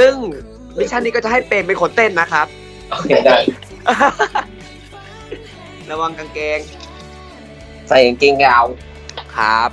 ซึ่งมิชชั่นนี้ก็จะให้เปรมเป็นคนเต้นนะครับ โอเคได้ ระวังกางเกงใส่กางเกงยาวครับ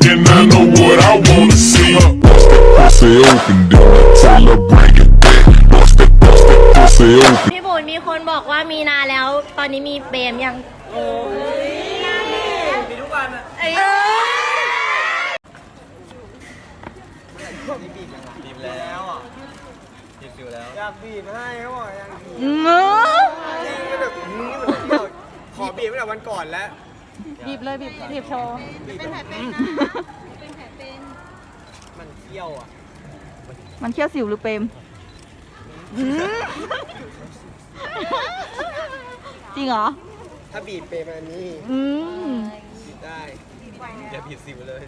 was thinking. I know what I wanna see. Pussy open, then I tell her bring it back. Bust it, bust it, pussy open. พี่บุญมีคนบอกว่ามีนาแล้ว ตอนนี้มีเบมยังมีทุกวันอะเอ้ยบีบแล้วอะบีบฟิวแล้วอยากบีบให้เขาบอกอยากบีบเงอะจริงก็แบบนี้มันเที่ยวขอบีบตั้งแต่วันก่อนแล้ว บีบเลยบีบบีบโชว์เป็นแผลเป็นนะ เป็นแผลเป็น มันเที่ยวอะ มันเขี้ยวสิวหรือเปรมจริงเหรอ ถ้าบีบเป็นอันนี้อืมบีบได้อย่าบีบสิวเลย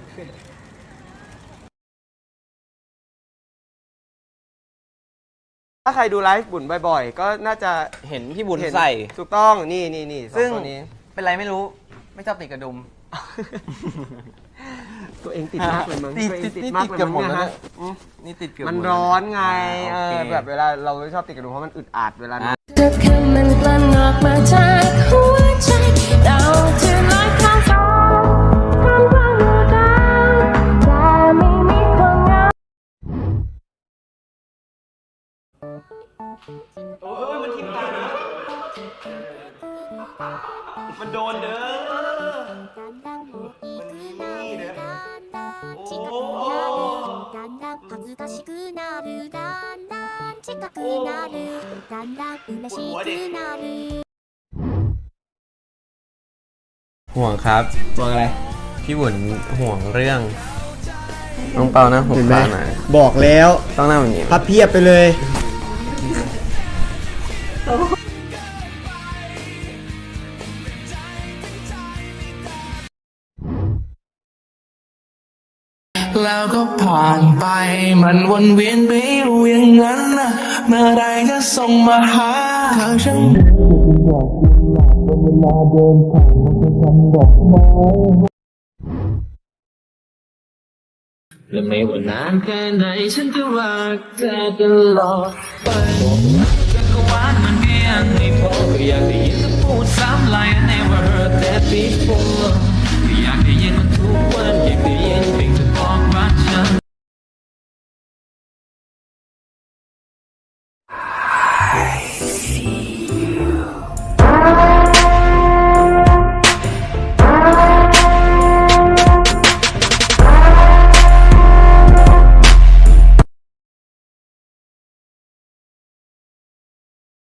ถ้าใครดูไลฟ์บุญบ่อยๆ ก็น่าจะเห็นพี่บุญเห็นใส่ ถูกต้องนี่นี่นี่สอซึ่งงตัวนี้ เป็นไรไม่รู้ ไม่ชอบติดกระดุม ตัวเองติดมากเลยมั้งติดตัวเองติดติดมากติดเลยเกือบหมมั้ดงแล้วนะเนี่ยฮะอืมนี่ติดเกือบมันหดร้อนไงอ่าเอโออเคแบบเวลาเราไม่ชอบติดกระดุมเพราะมันอึดอัดเวลานั้นก็คือมันกลั่นออกมาจากหัวใจเราจะลอยข้ามฟ้าข้ามฟ้าอยู่ดาวแต่ไม่มีความเหงามันโดนเด้อ だんだん大きくなるだんだん近くなるだんだん恥ずかしくなるだんだん近くなるだんだん嬉しくなる ห่วงครับ บอกอะไร พี่บุญห่วงเรื่องน้องเปาหน้าหก เห็นไหม ตาหน่อย บอกแล้ว ต้องหน้าแบบนี้ พับเพียบไปเลย แล้วก็ผ่านไป มันวนเวียนไปอยู่อย่างนั้นนะเมื่อไรจะส่งมาหาเธอฉันเวลาเดินผ่านมันจะทำดอกไม้และไม่ว่านานแค่ไหนฉันจะรักเธอตลอดไปจักรวาลมันก็ยังไม่พอก็อยากได้ยินเธอพูดซ้ำ like I never heard that